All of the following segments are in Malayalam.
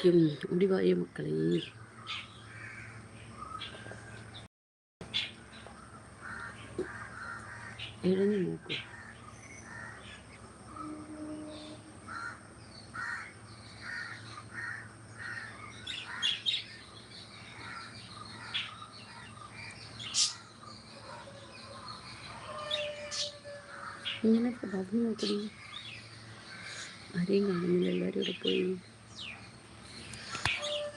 ഇരിക്കും ഓടിവായ മക്കളെ എഴഞ്ഞു നോക്കൂ ഇങ്ങനെ പ്രഭാതം നോക്കണേ ആരെയും കാണുന്നില്ല എല്ലാവരും ഇവിടെ പോയി കണ്ണീരിലേത്തട്ട്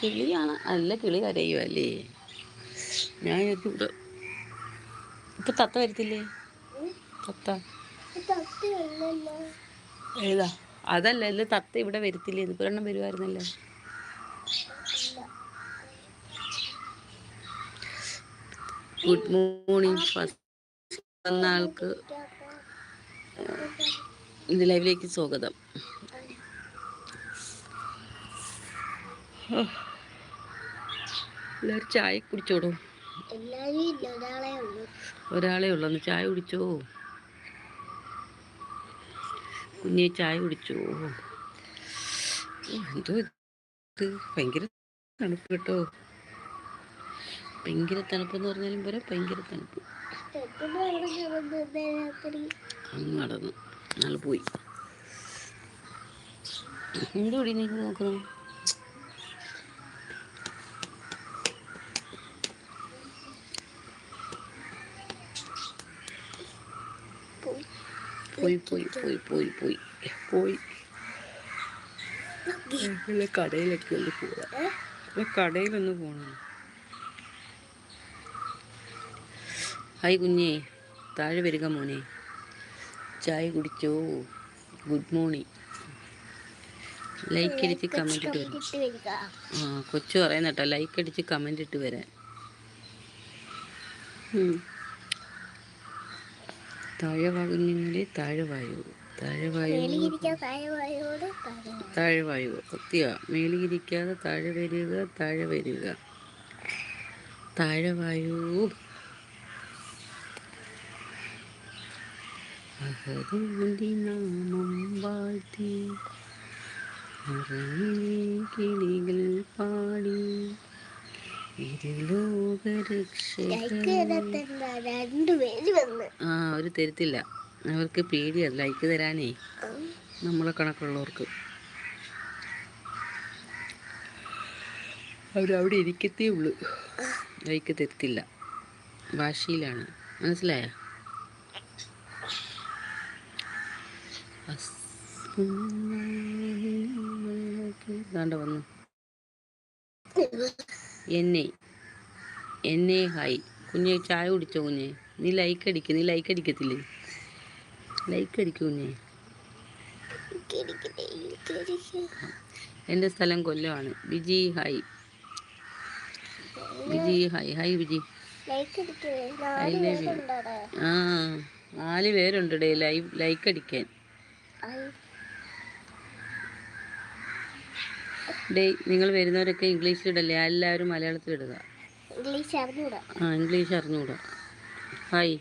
കിളിയാണ്. നല്ല കിളി കരയുമല്ലേ ഞാൻ ഇവിടെ ഇപ്പൊ തത്ത വരത്തില്ലേ? തത്ത. ഏതാ? അതല്ല അല്ല തത്ത ഇവിടെ വരത്തില്ലേ? ഇത് ഒരെണ്ണം വരുമായിരുന്നല്ലോ ഗുഡ് മോർണിംഗ് ഫസ്റ്റ് വന്ന ആൾക്ക് ഇത് ലൈവിലേക്ക് സ്വാഗതം. എല്ലാവരും ചായ കുടിച്ചോടോ ഒരാളെ ഉള്ളു. ചായ കുടിച്ചോ? കുഞ്ഞെ ചായ കുടിച്ചോ? എന്തോ ഇത്? ഭയങ്കര തണുപ്പ് കേട്ടോ. ഭയങ്കര തണുപ്പ് എന്ന് പറഞ്ഞാലും പോരാ ഭയങ്കര തണുപ്പ്. അങ്ങ് നടന്നു. നാളെ പോയി. എന്തുകൂടി നീ നോക്കുന്നു പോയി പോയി പോയി പോയി പോയി പോയി പോയി വല്ല കടയിലൊക്കെ ഒന്ന് പോവാ. കടയിലൊന്ന് പോകണം ഹായ് കുഞ്ഞേ താഴെ വരിക മോനെ. ചായ കുടിച്ചോ? ഗുഡ് മോർണിംഗ് ലൈക്ക് അടിച്ച് കമന്റ് ഇട്ട് വരാം. ആ കൊച്ചു പറയുന്ന ലൈക്ക് അടിച്ച് കമന്റ് ഇട്ട് വരാൻ. ഉം. താഴെ താഴെവായു. താഴെ വായു താഴെ വായു. മേലിരിക്കാൻ താഴെയോട് താഴെ താഴെ വായു സത്യ. മേലിരിക്കാതെ താഴെ വരിക താഴെ വരിക. താഴെവായു. നാമം വാഴ്ത്തി കിളികൾ പാടി ലൈക്ക് ഇരുലോകരക്ഷകൻ തരാത്ത രണ്ടുപേര് വന്ന് ആ അവർ തരത്തില്ല. അവർക്ക് പേടിയാണ് ലൈക്ക് തരാനേ. നമ്മളെ കണക്കുള്ളവർക്ക്. അവരവിടെ ഇരിക്കത്തേ ഉള്ളൂ. ലൈക്ക് തരത്തില്ല. വാശിയിലാണ് മനസ്സിലായ? ദാണ്ട വന്നു. എന്നെ. എന്നെ ഹായ്. കുഞ്ഞെ ചായ കുടിച്ചോ കുഞ്ഞെ? നീ ലൈക്ക് അടിക്ക നീ ലൈക്ക് അടിക്കത്തില്ലേ? ലൈക്ക് അടിക്കൂ കുഞ്ഞെ. എന്റെ സ്ഥലം കൊല്ലമാണ്. Biji hi. Biji hi. Hi Biji. ആ നാല് പേരുണ്ട് ഡേ. ലൈവ് ലൈക്ക് അടിക്കാൻ. ഡേ നിങ്ങൾ വരുന്നവരൊക്കെ ഇംഗ്ലീഷിൽ ഇടല്ലേ? എല്ലാവരും മലയാളത്തിൽ ഇടുക. ഇംഗ്ലീഷ് അറിഞ്ഞൂടാ. ആ ഇംഗ്ലീഷ് അറിഞ്ഞൂടാ. ഹായ്.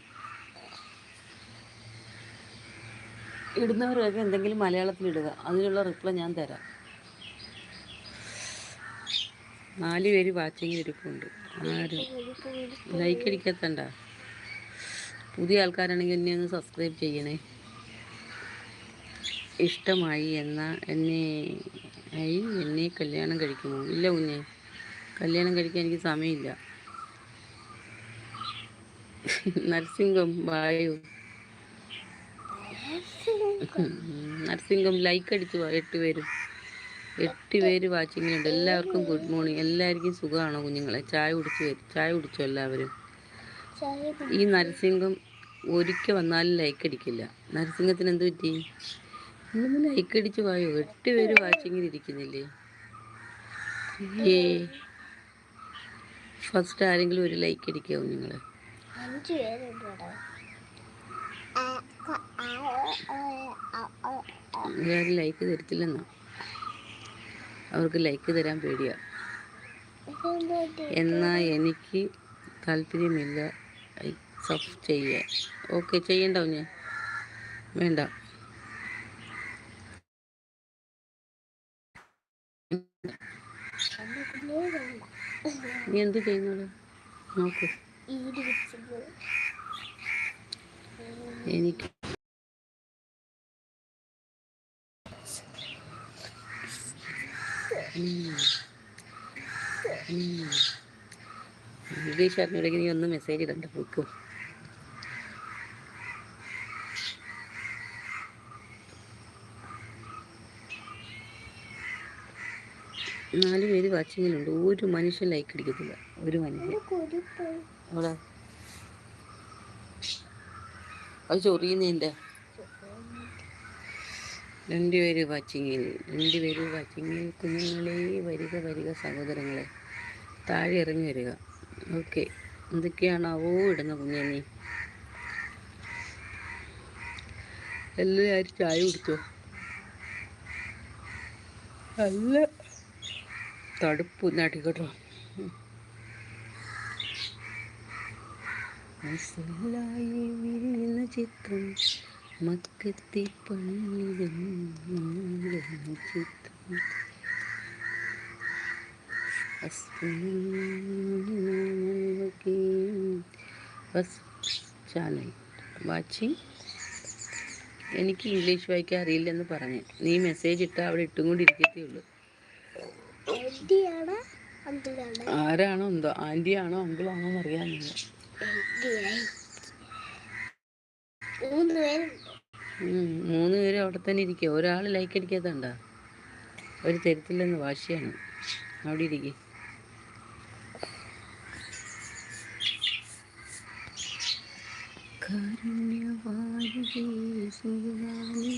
ഇടുന്നവരൊക്കെ എന്തെങ്കിലും മലയാളത്തിൽ ഇടുക. അതിനുള്ള റിപ്ലൈ ഞാൻ തരാം. നാല് പേര് വാച്ചിങ് ഇരിപ്പുണ്ട്. ആരും? ലൈക്ക് അടിക്കത്തണ്ട. പുതിയ ആൾക്കാരാണെങ്കിൽ എന്നെ ഒന്ന് സബ്സ്ക്രൈബ് ചെയ്യണേ. ഇഷ്ടമായി എന്ന എന്നെ ആയി എന്നെ കല്യാണം കഴിക്കുമോ? ഇല്ല കുഞ്ഞെ. കല്യാണം കഴിക്കാൻ എനിക്ക് സമയമില്ല. നർസിംഗം വായു. നർസിംഗം ലൈക്ക് അടിച്ചു വാ എട്ട് പേരും. എട്ട് പേര് വാച്ചിങ്ങിലുണ്ട് എല്ലാവർക്കും ഗുഡ് മോർണിംഗ് എല്ലാവർക്കും സുഖമാണോ കുഞ്ഞുങ്ങളെ? ചായ കുടിച്ചു വരും ചായ കുടിച്ചു എല്ലാവരും? ഈ നരസിംഹം ഒരിക്കൽ വന്നാലും ലൈക്ക് അടിക്കില്ല. നരസിംഹത്തിന് എന്ത് പറ്റി? നിങ്ങളൊന്ന് ലൈക്ക് അടിച്ച് വായോ? എട്ട് പേര് വാച്ചിങ്ങിൽ ഇരിക്കുന്നില്ലേ? ഏ. ഫസ്റ്റ് ആരെങ്കിലും ഒരു ലൈക്ക് അടിക്കുക നിങ്ങൾ അഞ്ച് പേരുണ്ട് ആ, ക- ആ, ആ, ആ, ആ, ആ. എല്ലാവരും ലൈക്ക് തരത്തില്ലെന്നാ. അവർക്ക് ലൈക്ക് തരാൻ പേടിയാ. എന്നാ എനിക്ക് താല്പര്യമില്ല. സബ് ചെയ്യാൻ. ഓക്കെ ചെയ്യണ്ടോ ഞാൻ. വേണ്ട അന്ന് പിന്നെ വേണ്ട. നീ എന്ത് ചെയ്യുന്നത് നോക്ക്. എനിക്ക് ഇംഗ്ലീഷ് അറിഞ്ഞിടയ്ക്ക് നീ ഒന്ന് മെസ്സേജ് ഇടണ്ട പോയിക്കോ നാല് പേര് വാച്ചിങ്ങിലുണ്ട് ഒരു മനുഷ്യൻ ലൈക്ക് അടിക്കത്തില്ല. ഒരു മനുഷ്യൻ. അവിടെ. അത് ചൊറിയുന്നതിന്റെ രണ്ടുപേര് വാച്ചിങ്ങിൽ രണ്ടുപേര് വാച്ചിങ്ങിൽ കുഞ്ഞുങ്ങളെ വരിക വരിക സഹോദരങ്ങളെ. താഴെ ഇറങ്ങി വരിക. ഓക്കെ എന്തൊക്കെയാണാവോ ഇടുന്ന കുഞ്ഞെ എല്ലാവരും ചായ കുടിച്ചോ? നല്ല തടുപ്പ് മനസ്സിലായി വിരിയുന്ന ചിത്രം മക്കത്തി വാച്ചിങ് എനിക്ക് ഇംഗ്ലീഷ് വായിക്കാൻ അറിയില്ലെന്ന് പറഞ്ഞു. നീ മെസ്സേജ് ഇട്ടാൽ അവിടെ ഇട്ടും കൊണ്ടിരിക്കത്തേ ഉള്ളൂ. ആരാണോ എന്തോ ആന്റി ആണോ അങ്കിളാണോ ആണോ അറിയാനില്ല ആന്റിയായി. മൂന്ന് പേരും അവിടെ തന്നെ ഇരിക്കുക ഒരാൾ ലൈക്ക് അടിക്കാത്തണ്ട ഒരു തരത്തില്ലെന്ന് വാശിയാണ്. അവിടെ ഇരിക്കേ. ഇരിക്കുക കാരുണ്യവാരിധി സുഖാനീ.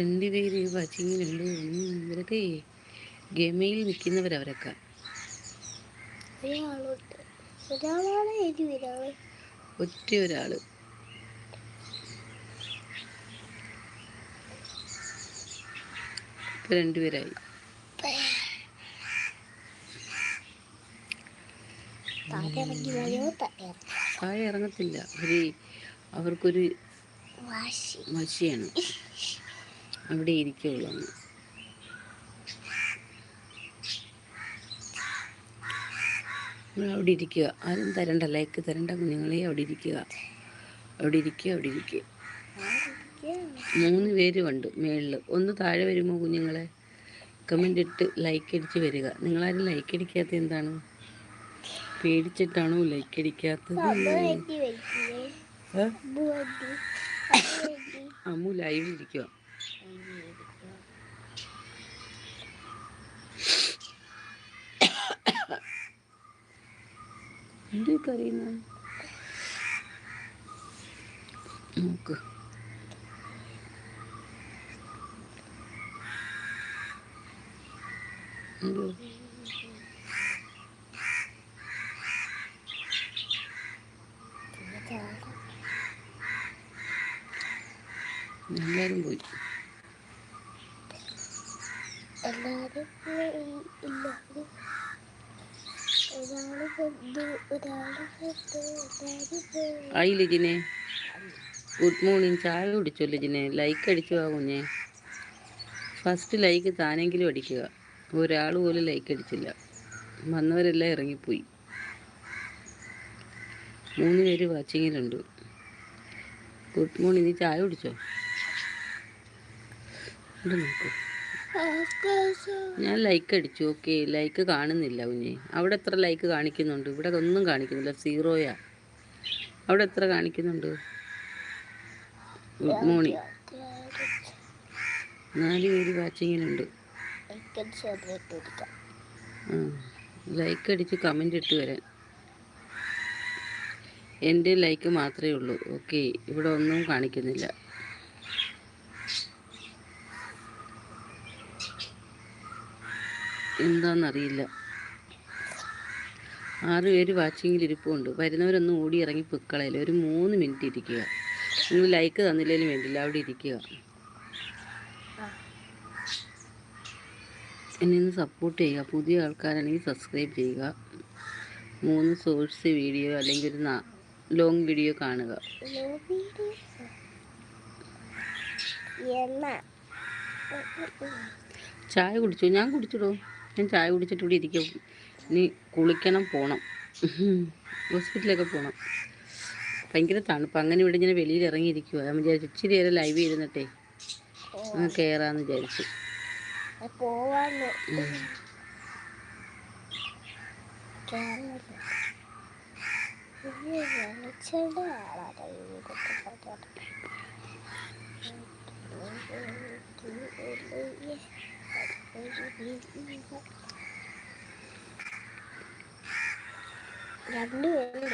രണ്ടുപേര് വാച്ചിങ്ങിലുണ്ട് ഇവരൊക്കെ ഗമയിൽ നിൽക്കുന്നവരവരൊക്കെ ഒറ്റ ഒരാൾ. ഇപ്പൊ രണ്ടുപേരായി. താഴെ ഇറങ്ങത്തില്ല അവർക്കൊരു വാശി. മഷിയാണ് അവിടെ ഇരിക്കുകയുള്ളു അങ്ങ് അവിടെ ഇരിക്കുക. ആരും തരണ്ട. ലൈക്ക് തരണ്ട കുഞ്ഞുങ്ങളെ അവിടെ ഇരിക്കുക. അവിടെ ഇരിക്കുക അവിടെ ഇരിക്കുക. മൂന്ന് പേര് ഉണ്ട് മേളിൽ ഒന്ന് താഴെ വരുമോ കുഞ്ഞുങ്ങളെ? കമന്റ് ഇട്ട് ലൈക്ക് അടിച്ച് വരിക. നിങ്ങളാരും ലൈക്ക് അടിക്കാത്ത എന്താണ്? പേടിച്ചിട്ടാണോ ലൈക്ക് അടിക്കാത്തത്? അമ്മു വേണ്ടി വയ്ക്കില്ലേ ഏ? അമ്മ വേണ്ടി അമ്മ വേണ്ടി അമ്മു ലൈവിൽ ഇരിക്കുക എന്ത് കറിയുന്ന നോക്ക് എന്തോ എല്ലാവരും പോയി എല്ലാരും പോയി. എല്ലാരും ഒരാൾ വന്നു ഒരാൾ വന്നു എല്ലാരും പോയി ആയി ലിജിനെ ഗുഡ് മോർണിംഗ് ചായ കുടിച്ചോ ലിജിനെ ലൈക്ക് അടിച്ചു ആ കുഞ്ഞെ. ഫസ്റ്റ് ലൈക്ക് താനെങ്കിലും അടിക്കുക. ഒരാൾ പോലും ലൈക്ക് അടിച്ചില്ല. വന്നവരെല്ലാം ഇറങ്ങിപ്പോയി. മൂന്ന് പേര് വാച്ചിങ്ങിലുണ്ട് ഗുഡ് മോർണിംഗ് നീ ചായ കുടിച്ചോ? ഞാൻ ലൈക്ക് അടിച്ചു. ഓക്കെ ലൈക്ക് കാണുന്നില്ല കുഞ്ഞെ. അവിടെ എത്ര ലൈക്ക് കാണിക്കുന്നുണ്ട്? ഇവിടെ ഒന്നും കാണിക്കുന്നില്ല. സീറോയാ അവിടെ എത്ര കാണിക്കുന്നുണ്ട്? Good morning. നാല് പേര് വാച്ചിങ്ങിലുണ്ട്. ലൈക്ക് അടിച്ച് കമന്റ് ഇട്ട് വരാൻ. എന്റെ ലൈക്ക് മാത്രമേ ഉള്ളൂ. ഓക്കെ ഇവിടെ ഒന്നും കാണിക്കുന്നില്ല. എന്താണെന്നറിയില്ല ആറ് പേര് വാച്ചിങ്ങിൽ ഇരിപ്പുണ്ട്. വരുന്നവരൊന്നും ഓടി ഇറങ്ങി പൊക്കളയില്ല ഒരു മൂന്ന് മിനിറ്റ് ഇരിക്കുക. നിങ്ങൾ ലൈക്ക് തന്നില്ലേലും വേണ്ടില്ല. അവിടെ ഇരിക്കുക. എന്നെ ഒന്ന് സപ്പോർട്ട് ചെയ്യുക. പുതിയ ആൾക്കാരാണെങ്കിൽ സബ്സ്ക്രൈബ് ചെയ്യുക. മൂന്ന് സോഴ്സ് വീഡിയോ അല്ലെങ്കിൽ ഒരു ലോങ് വീഡിയോ കാണുക. ചായ കുടിച്ചു? ഞാൻ കുടിച്ചിടോ. ഞാൻ ചായ കുടിച്ചിട്ട് ഇവിടെ ഇരിക്കും. ഇനി കുളിക്കണം പോകണം ഹോസ്പിറ്റലിലൊക്കെ പോകണം ഭയങ്കര തണുപ്പ്. അങ്ങനെ ഇവിടെ ഇങ്ങനെ വെളിയിൽ ഇറങ്ങിയിരിക്കുക ഞാൻ വിചാരിച്ചു ഇച്ചിരി നേരം ലൈവ് ചെയ്തിട്ടേ അങ്ങ് കയറാന്ന് വിചാരിച്ചു. Thank ഉം. രണ്ടുപേരും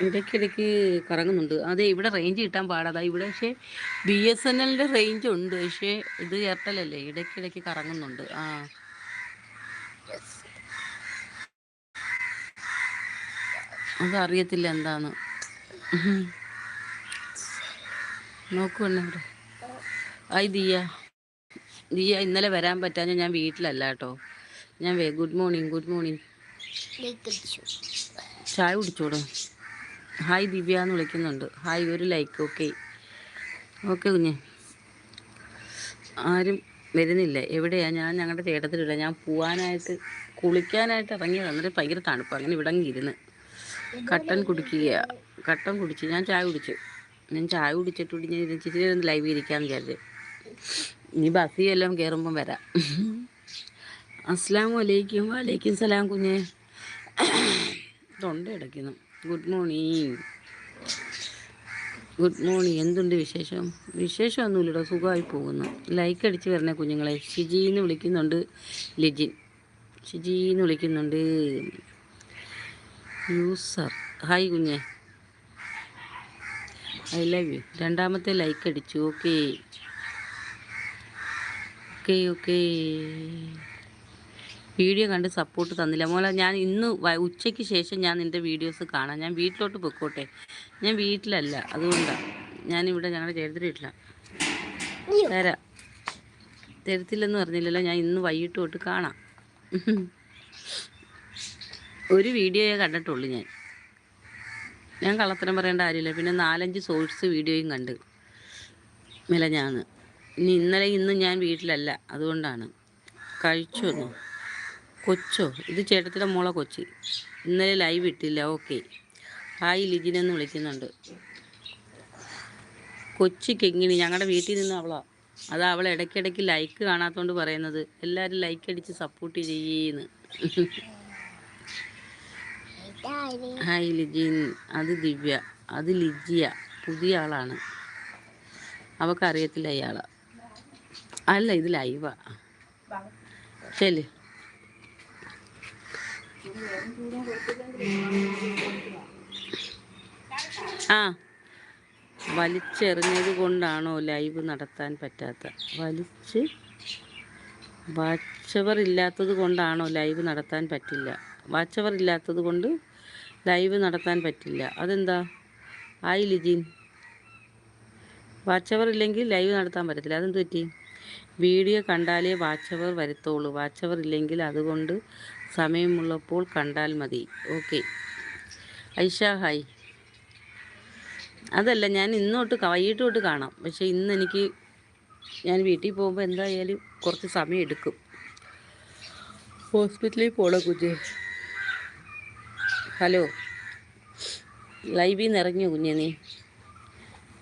ഇടയ്ക്കിടയ്ക്ക് കറങ്ങുന്നുണ്ട്. അതെ ഇവിടെ റേഞ്ച് കിട്ടാൻ പാടാതാ ഇവിടെ പക്ഷേ ബി എസ് എൻ എല്ലിന്റെ റേഞ്ച് ഉണ്ട്. പക്ഷേ ഇത് എയർടെൽ അല്ലേ? ഇടയ്ക്കിടയ്ക്ക് കറങ്ങുന്നുണ്ട്. ആ. അതറിയത്തില്ല എന്താന്ന്. നോക്കുവണ്ണ ഇവിടെ ആയി ദിയ. ദിയ ഇന്നലെ വരാൻ പറ്റാഞ്ഞ ഞാൻ വീട്ടിലല്ല കേട്ടോ. ഞാൻ way good morning good morning ചായ കുടിച്ചോടോ ഹായ് ദിവ്യ എന്ന് വിളിക്കുന്നുണ്ട്. ഹായ് ഒരു ലൈക്ക് ഓക്കെ ഓക്കെ കുഞ്ഞെ. ആരും വരുന്നില്ല. എവിടെയാ? ഞാൻ ഞങ്ങളുടെ ചേട്ടത്തിലില്ല ഞാൻ പോവാനായിട്ട് കുളിക്കാനായിട്ട് ഇറങ്ങി വന്നിട്ട് ഭയങ്കര തണുപ്പ്. അങ്ങനെ ഇവിടെ ഇരുന്ന്. കട്ടൻ കുടിക്കുക കട്ടൻ കുടിച്ച്. ഞാൻ ചായ കുടിച്ചു. ഞാൻ ചായ കുടിച്ചിട്ട് ഞാൻ ഞാൻ ഇച്ചിരി ഒന്ന് ലൈവ് ഇരിക്കാമെന്ന് വിചാരിച്ചു. ഇനി ബസ്സിൽ എല്ലാം കയറുമ്പം വരാം. അസ്സാം വലൈക്കും വലൈക്കും സലാം കുഞ്ഞെ. തൊണ്ട അടയ്ക്കുന്നു. ഗുഡ് മോർണിംഗ് ഗുഡ് മോർണിംഗ് എന്തുണ്ട് വിശേഷം? വിശേഷമൊന്നുമില്ലടോ. സുഖമായി പോകുന്നു. ലൈക്ക് അടിച്ച് വരണേ കുഞ്ഞുങ്ങളെ. ഷിജി എന്ന് വിളിക്കുന്നുണ്ട്. ലിജിൻ. ഷിജി എന്ന് വിളിക്കുന്നുണ്ട്. യൂസർ. ഹായ് കുഞ്ഞെ. I love you. രണ്ടാമത്തെ ലൈക്ക് അടിച്ചു. ഓക്കെ. Okay okay. വീഡിയോ കണ്ട് സപ്പോർട്ട് തന്നില്ല. മോളെ ഞാൻ ഇന്ന് ഉച്ചയ്ക്ക് ശേഷം ഞാൻ നിന്റെ വീഡിയോസ് കാണാം. ഞാൻ വീട്ടിലോട്ട് പൊക്കോട്ടെ? ഞാൻ വീട്ടിലല്ല. അതുകൊണ്ടാണ് ഞാനിവിടെ ഞങ്ങളുടെ ചേർത്തിട്ട് വീട്ടിലാണ് തരാം. തരത്തില്ലെന്ന് പറഞ്ഞില്ലല്ലോ. ഞാൻ ഇന്ന് വൈകിട്ട് തൊട്ട് കാണാം. ഒരു വീഡിയോയെ കണ്ടിട്ടുള്ളൂ ഞാൻ. ഞാൻ കള്ളത്തരം പറയേണ്ട കാര്യമില്ല. പിന്നെ നാലഞ്ച് സോഴ്സ് വീഡിയോയും കണ്ട്. മിലഞ്ഞാന്ന്. ഇനി ഇന്നലെ ഇന്നും ഞാൻ വീട്ടിലല്ല. അതുകൊണ്ടാണ്. കഴിച്ചോന്നു കൊച്ചോ? ഇത് ചേട്ടത്തിന്റെ മോളെ കൊച്ചി. ഇന്നലെ ലൈവ് ഇട്ടില്ല. ഓക്കെ ഹായ് ലിജിനെന്ന് വിളിക്കുന്നുണ്ട്. കൊച്ചി കെങ്ങിണി. ഞങ്ങളുടെ വീട്ടിൽ നിന്ന് അവളാ. അത് അവൾ ഇടയ്ക്കിടയ്ക്ക് ലൈക്ക് കാണാത്തതുകൊണ്ട് പറയുന്നത്. എല്ലാവരും ലൈക്ക് അടിച്ച് സപ്പോർട്ട് ചെയ്യുന്നു. ഹായ് ലിജിൻ. അത് ദിവ്യ. അത് ലിജിയ. പുതിയ ആളാണ്. അവക്കറിയത്തില്ല ഇയാളെ. അല്ല ഇത് ലൈവാ. ശരി. ആ. വലിച്ചെറിഞ്ഞത് കൊണ്ടാണോ ലൈവ് നടത്താൻ പറ്റാത്ത? വലിച്ച്? വാച്ചവർ ഇല്ലാത്തത് കൊണ്ടാണോ ലൈവ് നടത്താൻ പറ്റില്ല? വാച്ചവർ ഇല്ലാത്തത് കൊണ്ട് ലൈവ് നടത്താൻ പറ്റില്ല. അതെന്താ? ആയി ലിജിൻ. വാച്ചവർ ഇല്ലെങ്കിൽ ലൈവ് നടത്താൻ പറ്റത്തില്ല. അതെന്ത് പറ്റി? വീഡിയോ കണ്ടാലേ വാച്ചവർ വരുത്തുള്ളൂ. വാച്ചവർ ഇല്ലെങ്കിൽ അതുകൊണ്ട് സമയമുള്ളപ്പോൾ കണ്ടാൽ മതി. ഓക്കെ. ഐഷ ഹായ്. അതല്ല ഞാൻ ഇന്നോട്ട് വൈകിട്ട് തൊട്ട് കാണാം. പക്ഷേ ഇന്ന് എനിക്ക് ഞാൻ വീട്ടിൽ പോകുമ്പോൾ എന്തായാലും കുറച്ച് സമയം എടുക്കും. ഹോസ്പിറ്റലിൽ പോകണം കുഞ്ഞെ? ഹലോ. ലൈവിൽ നിന്ന് ഇറങ്ങിയോ കുഞ്ഞെ നീ?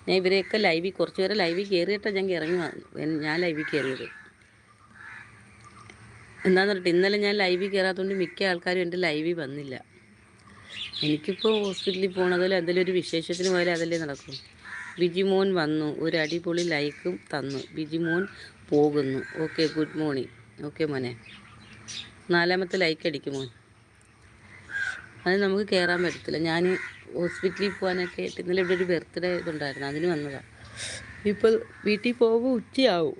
ഞാൻ ഇവരെയൊക്കെ ലൈവിൽ കുറച്ച് പേരെ ലൈവിൽ കയറിയിട്ടാണ് ഞാൻ ഇറങ്ങി ഞാൻ ലൈവിൽ കയറിയത് എന്താന്ന് പറഞ്ഞിട്ട് ഇന്നലെ ഞാൻ ലൈവിൽ കയറാത്തതുകൊണ്ട് മിക്ക ആൾക്കാരും എന്റെ ലൈവിൽ വന്നില്ല. എനിക്കിപ്പോൾ ഹോസ്പിറ്റലിൽ പോകണതിൽ എന്തെങ്കിലും ഒരു വിശേഷത്തിന് പോയാലും അതല്ലേ നടക്കും. ബിജിമോൻ വന്നു ഒരു അടിപൊളി ലൈക്കും തന്നു. ബിജിമോൻ പോകുന്നു. Okay good morning. ഓക്കെ മോനെ. നാലാമത്തെ ലൈക്ക് അടിക്കും മോൻ. അത് നമുക്ക് കയറാൻ പറ്റത്തില്ല. ഞാൻ ഹോസ്പിറ്റലിൽ പോകാനൊക്കെ ആയിട്ട് ഇന്നലെ ഇവിടെ ഒരു ബർത്ത്ഡേ ഇതുണ്ടായിരുന്നു. അതിന് വന്നതാണ് ഇപ്പോൾ വീട്ടിൽ പോകുമ്പോൾ ഉച്ചയാവും.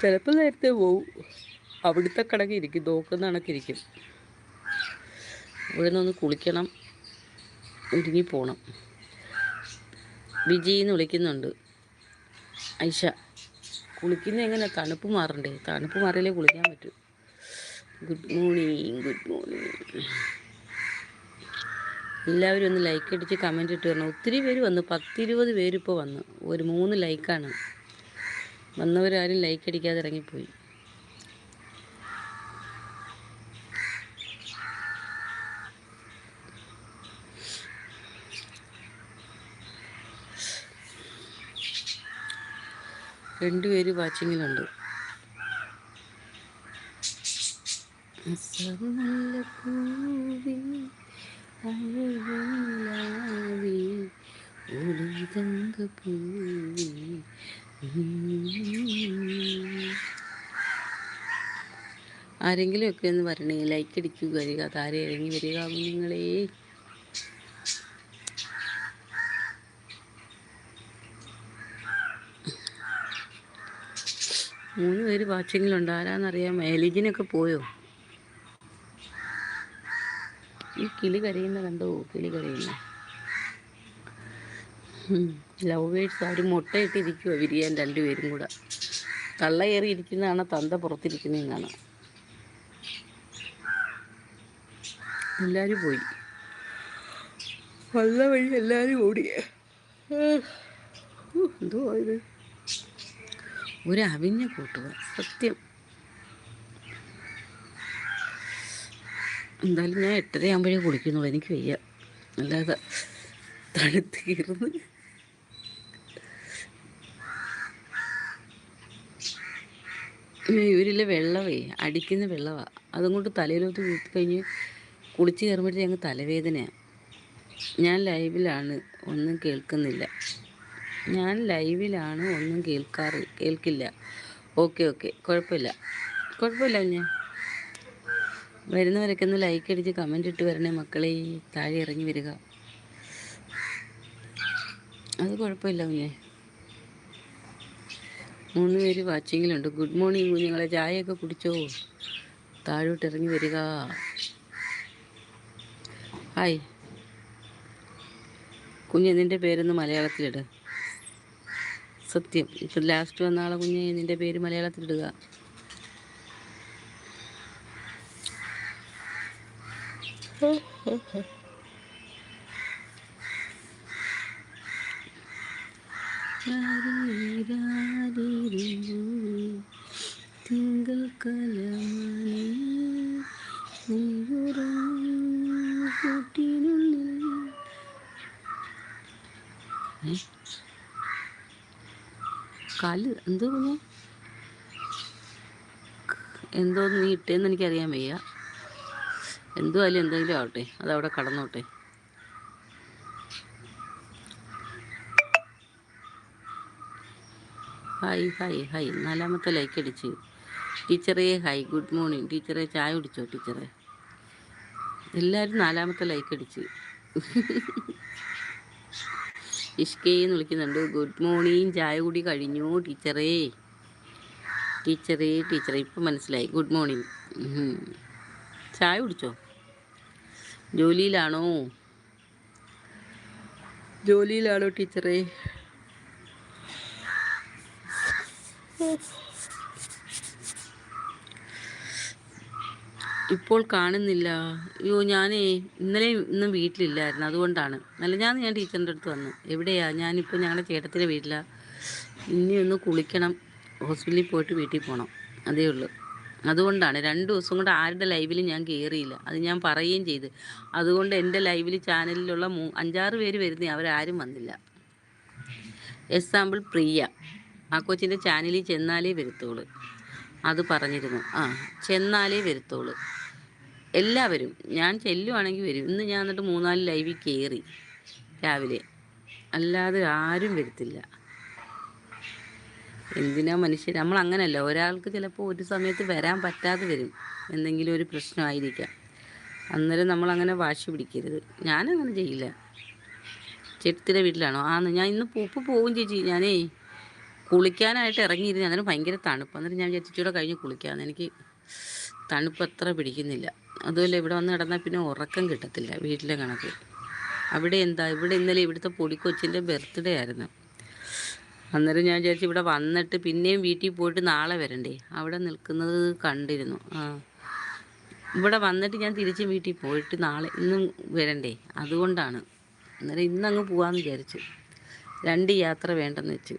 ചിലപ്പോൾ നേരത്തെ പോവും. അവിടുത്തെ കണക്ക് ഇരിക്കും. നോക്കുന്ന കണക്കിരിക്കും ഇവിടെ നിന്ന് കുളിക്കണം. ഒരുങ്ങി പോകണം വിജി എന്ന് വിളിക്കുന്നുണ്ട്. ഐഷ കുളിക്കുന്നത് എങ്ങനെ? തണുപ്പ് മാറണ്ടേ? തണുപ്പ് മാറിയാലേ കുളിക്കാൻ പറ്റൂ. ഗുഡ് മോർണിംഗ് ഗുഡ് മോർണിംഗ് എല്ലാവരും ഒന്ന് ലൈക്ക് അടിച്ച് കമന്റ് ഇട്ട് തരണം ഒത്തിരി പേര് വന്നു. പത്തിരുപത് പേര് ഇപ്പോൾ വന്നു. ഒരു മൂന്ന് ലൈക്കാണ് വന്നവരാരും ലൈക്ക് അടിക്കാതെ ഇറങ്ങിപ്പോയി. രണ്ടുപേര് വാച്ചിങ്ങിലുണ്ട് അസർമല്ലപ്പൂവേ, അഴകുനിലാവേ, ഒളിതങ്കപ്പൂവേ, ഉം. ആരെങ്കിലും ഒക്കെ ഒന്ന് വരണേ ലൈക്ക് അടിക്കുക വരിക താരെ ഇറങ്ങി വരിക നിങ്ങളെ. മൂന്ന് പേര് വാച്ചിങ്ങിലുണ്ട് ആരാന്നറിയാം. മേലിജിനൊക്കെ പോയോ? ഈ കിളി കരയുന്ന കണ്ടോ? കിളി കരയുന്ന. ലവ് ബേഡ്സ് അവർ മുട്ടയിട്ടിരിക്കുവോ വിരിയാൻ രണ്ടുപേരും കൂടെ. കള്ളയേറി ഇരിക്കുന്നതാണ് തന്ത പുറത്തിരിക്കുന്നതും കാണാം. എല്ലാവരും പോയി. വന്ന വഴി എല്ലാവരും ഓടി. എന്തോ ഇത്? ഒരു അവിഞ്ഞ കൂട്ടുക സത്യം. എന്തായാലും ഞാൻ എട്ടര ആകുമ്പോഴേ കുളിക്കുന്നുള്ളൂ. എനിക്ക് വയ്യ. അല്ലാതെ തണുത്ത് കയറുന്നു. ഇവരിലെ വെള്ളമേ അടിക്കുന്ന വെള്ളമാണ് അതും കൊണ്ട് തലയിലോട്ട് വീട്ടി കഴിഞ്ഞ് കുളിച്ച് കയറുമ്പോഴത്തേ ഞങ്ങൾ തലവേദനയാണ് ഞാൻ ലൈവിലാണ് ഒന്നും കേൾക്കുന്നില്ല. ഞാൻ ലൈവിലാണ് ഒന്നും കേൾക്കാറ് കേൾക്കില്ല. Okay okay. കുഴപ്പമില്ല. കുഴപ്പമില്ല ഞാൻ വരുന്നവരൊക്കെ ഒന്ന് ലൈക്ക് അടിച്ച് കമന്റ് ഇട്ട് വരണേ മക്കളെ. താഴെ ഇറങ്ങി വരിക. അത് കുഴപ്പമില്ല കുഞ്ഞെ. മൂന്ന് പേര് വാച്ചിങ്ങിലുണ്ട് ഗുഡ് മോർണിംഗ് കുഞ്ഞുങ്ങളെ. ചായയൊക്കെ കുടിച്ചോ? താഴോട്ട് ഇറങ്ങി വരിക. ഹായ് കുഞ്ഞെ നിന്റെ പേരൊന്ന് മലയാളത്തിലിട്. സത്യം. ഇപ്പം ലാസ്റ്റ് വന്ന ആളെ കുഞ്ഞെ. നിന്റെ പേര് മലയാളത്തിലിടുക. തിങ്കൾ കലമണി കൂട്ടിനുള്ളിൽ? കാൽ നീ ഇട്ടേന്ന് എനിക്കറിയാൻ വയ്യ എന്തോ ആയാലും എന്തെങ്കിലും ആവട്ടെ. അതവിടെ കടന്നോട്ടെ. Hi hi hi. നാലാമത്തെ ലൈക്ക് അടിച്ച്. ടീച്ചറേ ഹായ്. ഗുഡ് മോർണിംഗ് ടീച്ചറെ ചായ കുടിച്ചോ ടീച്ചറെ? എല്ലാവരും നാലാമത്തെ ലൈക്ക് അടിച്ച്. ഇഷ്കേ എന്ന് വിളിക്കുന്നുണ്ട്. ഗുഡ് മോർണിംഗ് ചായ കൂടി കഴിഞ്ഞു ടീച്ചറേ. ടീച്ചറേ ടീച്ചറെ. ഇപ്പം മനസ്സിലായി. Good morning. ചായ കുടിച്ചോ? ജോലിയിലാണോ? ജോലിയിലാണോ ടീച്ചറെ? ഇപ്പോൾ കാണുന്നില്ല. അയ്യോ ഞാനേ ഇന്നലെ ഇന്നും വീട്ടിലില്ലായിരുന്നു അതുകൊണ്ടാണ്. അല്ല ഞാൻ ഞാൻ ടീച്ചറിന്റെ അടുത്ത് വന്നു. എവിടെയാ? ഞാനിപ്പോൾ ഞങ്ങളുടെ ചേട്ടത്തിന്റെ വീട്ടിലാണ് ഇനി ഒന്ന് കുളിക്കണം. ഹോസ്പിറ്റലിൽ പോയിട്ട് വീട്ടിൽ പോകണം അതേ ഉള്ളൂ. അതുകൊണ്ടാണ് രണ്ട് ദിവസം കൊണ്ട് ആരുടെ ലൈവിൽ ഞാൻ കയറിയില്ല അത് ഞാൻ പറയുകയും ചെയ്ത്. അതുകൊണ്ട് എന്റെ ലൈവിൽ ചാനലിലുള്ള മൂ അഞ്ചാറ് പേര് വരുന്നേ അവരാരും വന്നില്ല. എക്സാമ്പിൾ പ്രിയ. ആ കൊച്ചിന്റെ ചാനലിൽ ചെന്നാലേ വരുത്തോളൂ അത് പറഞ്ഞിരുന്നു. ആ ചെന്നാലേ വരുത്തോളൂ എല്ലാവരും ഞാൻ ചെല്ലുവാണെങ്കിൽ വരും. ഇന്ന് ഞാൻ എന്നിട്ട് മൂന്നാൽ ലൈവിൽ കയറി രാവിലെ. അല്ലാതെ ആരും വരത്തില്ല. എന്തിനാ മനുഷ്യർ നമ്മൾ അങ്ങനല്ല ഒരാൾക്ക് ചിലപ്പോൾ ഒരു സമയത്ത് വരാൻ പറ്റാതെ വരും. എന്തെങ്കിലും ഒരു പ്രശ്നമായിരിക്കാം. അന്നേരം നമ്മൾ അങ്ങനെ വാശി പിടിക്കരുത്. ഞാനങ്ങനെ ചെയ്യില്ല. ചേട്ടത്തിന്റെ വീട്ടിലാണോ? ആന്ന്. ഞാൻ ഇന്ന് പൂപ്പ് പോകും ചേച്ചി. ഞാനേ കുളിക്കാനായിട്ട് ഇറങ്ങിയിരുന്നു. അന്നേരം ഭയങ്കര തണുപ്പ്. അന്നേരം ഞാൻ ചേച്ചിയുടെ കഴിഞ്ഞ് കുളിക്കാമെന്ന് എനിക്ക് തണുപ്പ് അത്ര പിടിക്കുന്നില്ല. അതുമല്ല ഇവിടെ വന്ന് കിടന്നാൽ പിന്നെ ഉറക്കം കിട്ടത്തില്ല വീട്ടിലെ കണക്ക്. അവിടെ എന്താ? ഇവിടെ ഇന്നലെ ഇവിടുത്തെ പൊടിക്കൊച്ചിന്റെ ബർത്ത്ഡേ ആയിരുന്നു. അന്നേരം ഞാൻ വിചാരിച്ചു ഇവിടെ വന്നിട്ട് പിന്നെയും വീട്ടിൽ പോയിട്ട് നാളെ വരണ്ടേ. അവിടെ നിൽക്കുന്നത് കണ്ടിരുന്നു. ആ. ഇവിടെ വന്നിട്ട് ഞാൻ തിരിച്ച് വീട്ടിൽ പോയിട്ട് നാളെ ഇന്നും വരണ്ടേ. അതുകൊണ്ടാണ്. അന്നേരം ഇന്നങ്ങ് പോവാന്ന് വിചാരിച്ചു. രണ്ട് യാത്ര വേണ്ടെന്ന് വെച്ചു.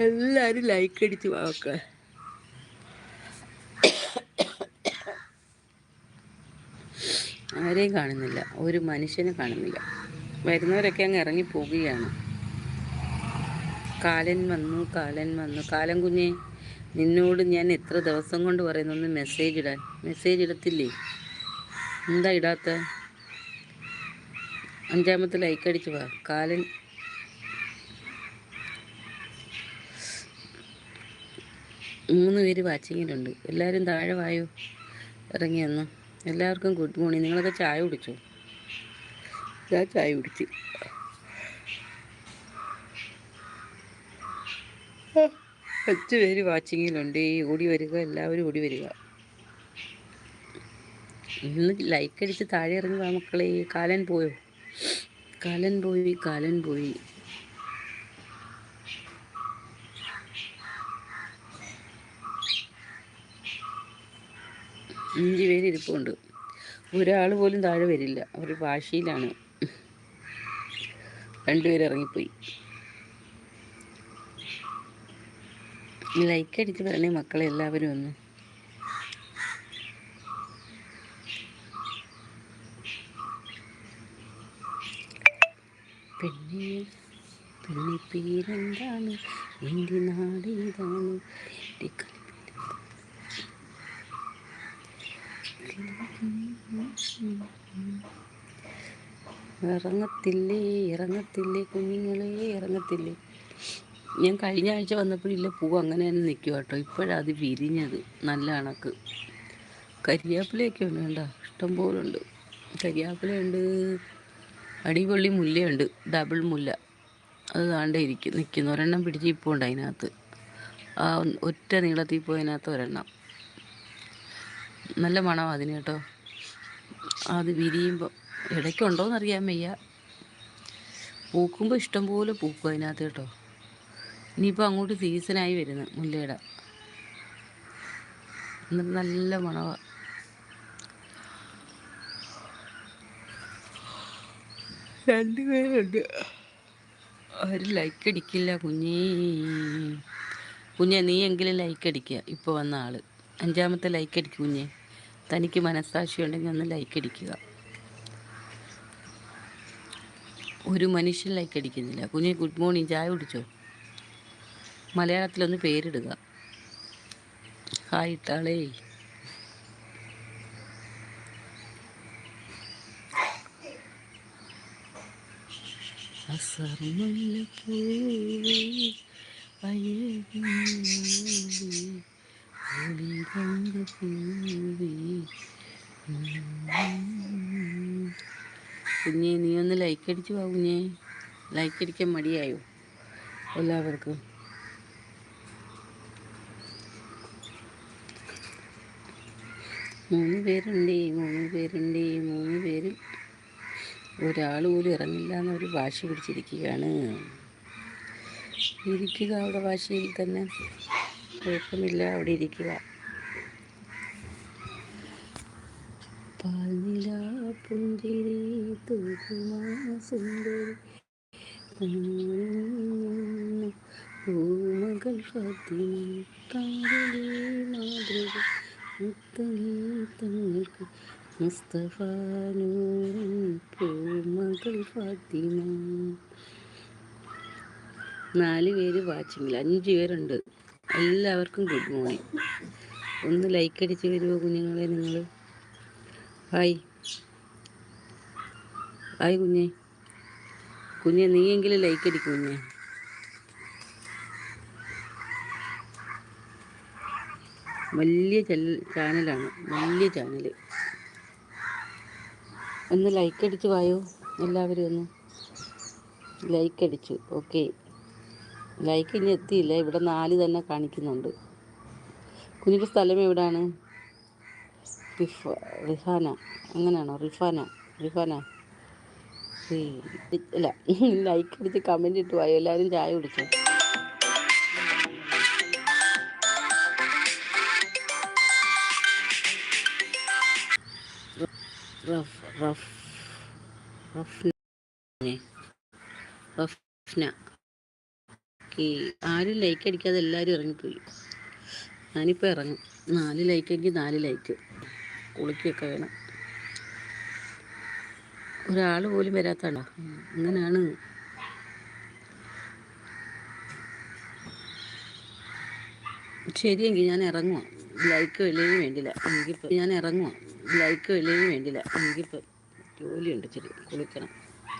എല്ലാവരും ലൈക്ക് അടിച്ച് വാക്ക ആരെയും കാണുന്നില്ല. ഒരു മനുഷ്യനെ കാണുന്നില്ല. വരുന്നവരൊക്കെ അങ്ങ് ഇറങ്ങി പോവുകയാണ്. കാലൻ വന്നു കാലൻ വന്നു. കാലൻ കുഞ്ഞെ നിന്നോട് ഞാൻ എത്ര ദിവസം കൊണ്ട് പറയുന്നു ഒന്ന് മെസ്സേജ് ഇടാൻ. മെസ്സേജ് ഇടത്തില്ലേ? എന്താ ഇടാത്ത? അഞ്ചാമത്തെ ലൈക്ക് അടിച്ചു വാ. കാലൻ. മൂന്ന് പേര് വാച്ചിങ്ങിലുണ്ട് എല്ലാവരും താഴെ വായോ? ഇറങ്ങി വന്നു. എല്ലാവർക്കും ഗുഡ് മോർണിംഗ് നിങ്ങളൊക്കെ ചായ കുടിച്ചോ? ഞാൻ ചായ കുടിച്ച്. അഞ്ച് പേര് വാച്ചിങ്ങിലുണ്ട്. ഓടി വരിക എല്ലാവരും ഓടി വരിക. ഇന്ന് ലൈക്ക് അടിച്ച് താഴെ ഇറങ്ങുക മക്കളെ. കാലൻ പോയോ? കാലൻ പോയി കാലൻ പോയി. അഞ്ച് പേര് ഇരിപ്പുണ്ട്. ഒരാൾ പോലും താഴെ വരില്ല. അവർ ഭാഷയിലാണ് രണ്ടുപേരും ഇറങ്ങിപ്പോയി. ലൈക്ക് അടിച്ച് പറഞ്ഞേ മക്കളെ എല്ലാവരും ഒന്ന്? പെണ്ണെ പെണ്ണെ പേരെന്താണ്? എന്റെ നാട് ഇതാണ്. എന്റെ ഇറങ്ങത്തില്ലേ ഇറങ്ങത്തില്ലേ കുഞ്ഞുങ്ങളെ ഇറങ്ങത്തില്ലേ. ഞാൻ കഴിഞ്ഞ ആഴ്ച വന്നപ്പോഴില്ല പൂ അങ്ങനെ തന്നെ നിൽക്കുക കേട്ടോ. ഇപ്പോഴത് വിരിഞ്ഞത് നല്ല കണക്ക്. കരിയാപ്പിലയൊക്കെ ഉണ്ട് വേണ്ട ഇഷ്ടംപോലെ ഉണ്ട് കരിയാപ്പിലയുണ്ട് അടിപൊളി മുല്ലയുണ്ട് ഡബിൾ മുല്ല. അത് താണ്ടേ ഇരിക്കും നിൽക്കുന്നു ഒരെണ്ണം പിടിച്ച് ഇപ്പോൾ ഉണ്ട് അതിനകത്ത്. ആ ഒറ്റ നീളത്തിൽ പോയതിനകത്ത് ഒരെണ്ണം. നല്ല മണമാണ് അതിന് കേട്ടോ. അത് വിരിയുമ്പോൾ ഇടയ്ക്കുണ്ടോയെന്ന് അറിയാൻ വയ്യ പൂക്കുമ്പോൾ ഇഷ്ടംപോലെ പൂക്കും അതിനകത്ത് കേട്ടോ. ഇനിയിപ്പോൾ അങ്ങോട്ട് സീസണായി വരുന്നു മുല്ലയുടെ. എന്നിട്ട് നല്ല മണവ. രണ്ടുപേരുണ്ട്. അവർ ലൈക്ക് അടിക്കില്ല കുഞ്ഞേ. കുഞ്ഞെ നീ എങ്കിലും ലൈക്ക് അടിക്കുക ഇപ്പോൾ വന്ന ആൾ അഞ്ചാമത്തെ ലൈക്ക് അടിക്കുക കുഞ്ഞെ. തനിക്ക് മനസ്സാക്ഷി ഉണ്ടെങ്കിൽ ഒന്ന് ലൈക്ക് അടിക്കുക ഒരു മനുഷ്യൻ ലൈക്ക് അടിക്കുന്നില്ല. കുഞ്ഞ് ഗുഡ് മോർണിംഗ് ചായ കുടിച്ചോ? മലയാളത്തിലൊന്ന് പേരിടുക. ഹായ് ഇട്ടാളേ അസർമുല്ലപ്പൂവേ കുഞ്ഞെ നീ ഒന്ന് ലൈക്ക് അടിച്ചു വാ കുഞ്ഞേ. ലൈക്ക് അടിക്കാൻ മടിയായോ എല്ലാവർക്കും? മൂന്ന് പേരുണ്ട് മൂന്ന് പേരുണ്ട് മൂന്ന് പേരും. ഒരാൾ പോലും ഇറങ്ങില്ല എന്നൊരു വാശി പിടിച്ചിരിക്കുകയാണ്. ഇരിക്കുക അവിടെ വാശിയിൽ തന്നെ. കുഴപ്പമില്ല അവിടെ ഇരിക്കുക. നാല് പേര് വാച്ചിങ്ങിൽ അഞ്ച് പേരുണ്ട്. എല്ലാവർക്കും ഗുഡ് മോർണിംഗ്. ഒന്ന് ലൈക്ക് അടിച്ച് വരുമോ കുഞ്ഞുങ്ങളെ നിങ്ങൾ? ഹായ്. ഹായ് കുഞ്ഞെ. കുഞ്ഞെ നീയെങ്കിലും ലൈക്ക് അടിക്കും കുഞ്ഞെ. വലിയ ചാനലാണ്. വലിയ ചാനൽ. ഒന്ന് ലൈക്ക് അടിച്ച് വായോ. എല്ലാവരും ഒന്ന് ലൈക്ക് അടിച്ചു. ഓക്കെ ലൈക്ക് ഇനി എത്തിയില്ല. ഇവിടെ നാല് തന്നെ കാണിക്കുന്നുണ്ട്. കുഞ്ഞിന്റെ സ്ഥലം എവിടാണ്? റിഫ റിഹാന അങ്ങനെയാണോ? റിഫാന റിഫാന അല്ല ലൈക്ക് അടിച്ച് കമന്റ് ഇട്ട് പോയോ എല്ലാവരും ചായ കുടിച്ചു? ആരും ലൈക്ക് അടിക്കാതെ എല്ലാവരും ഇറങ്ങിപ്പോയി. ഞാനിപ്പോൾ ഇറങ്ങും. നാല് ലൈക്ക് ലൈക്കെങ്കിൽ നാല് ലൈക്ക് കുളിക്കൊക്കെ വേണം. ഒരാൾ പോലും വരാത്തടാ അങ്ങനെയാണ് ശരിയെങ്കിൽ ഞാൻ ഇറങ്ങുക ലൈക്ക് വിലയും വേണ്ടില്ല. എനിക്കിപ്പോൾ ഞാൻ ഇറങ്ങുക ലൈക്ക് വിലയും വേണ്ടില്ല. എനിക്കിപ്പോൾ ജോലിയുണ്ട് ശരി കുളിക്കണം.